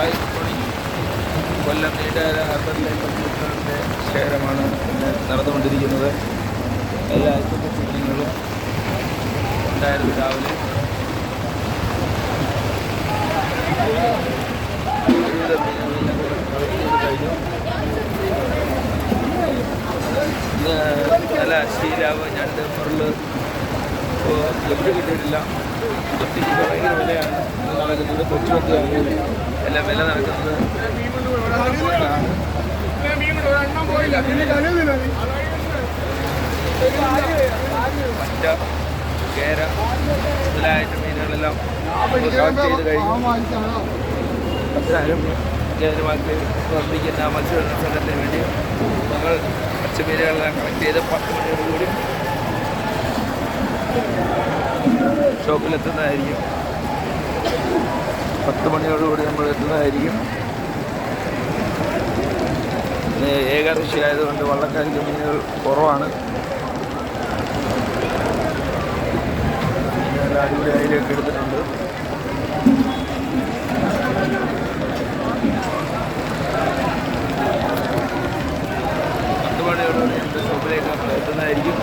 Hi good Kollam Neendakara ഹാർബറിലെ കമ്പ്യൂട്ടറിന്റെ ശേഖരമാണ് ഇന്ന് നടന്നുകൊണ്ടിരിക്കുന്നത്. എല്ലാ കുഞ്ഞുങ്ങളും ഉണ്ടായിരുന്നു രാവിലെ. കഴിഞ്ഞു നല്ല ശീലാവ് ഞണ്ട് മുരൾ ലഭ്യ കിട്ടിയിട്ടില്ല. ഭയങ്കര വിലയാണ്. നടക്കുന്നത് കൊച്ചുമത്തിയാണ് എല്ലാം വില നടക്കുന്നത്. പറ്റ കേര മുതലായിട്ട് മീനുകളെല്ലാം ചെയ്ത് കഴിഞ്ഞു. പത്തായിരം കേരളമാക്കി പ്രവർത്തിക്കുന്ന മത്സ്യബന്ധന സംഘത്തിന് വേണ്ടി ഞങ്ങൾ മത്സ്യമീനുകളെല്ലാം കളക്ട് ചെയ്ത് പത്ത് മണിയോടുകൂടി ഷോപ്പിലെത്തുന്നതായിരിക്കും. പത്ത് മണിയോടുകൂടി നമ്മൾ എത്തുന്നതായിരിക്കും. പിന്നെ ഏകാദശി ആയതുകൊണ്ട് വള്ളക്കാരിക്ക് മീനുകൾ കുറവാണ്. മീനുകൾ അടിപൊളി അയിലൊക്കെ എടുത്തിട്ടുണ്ട്. പത്ത് മണിയോടുകൂടി നമ്മൾ എത്തുന്നതായിരിക്കും.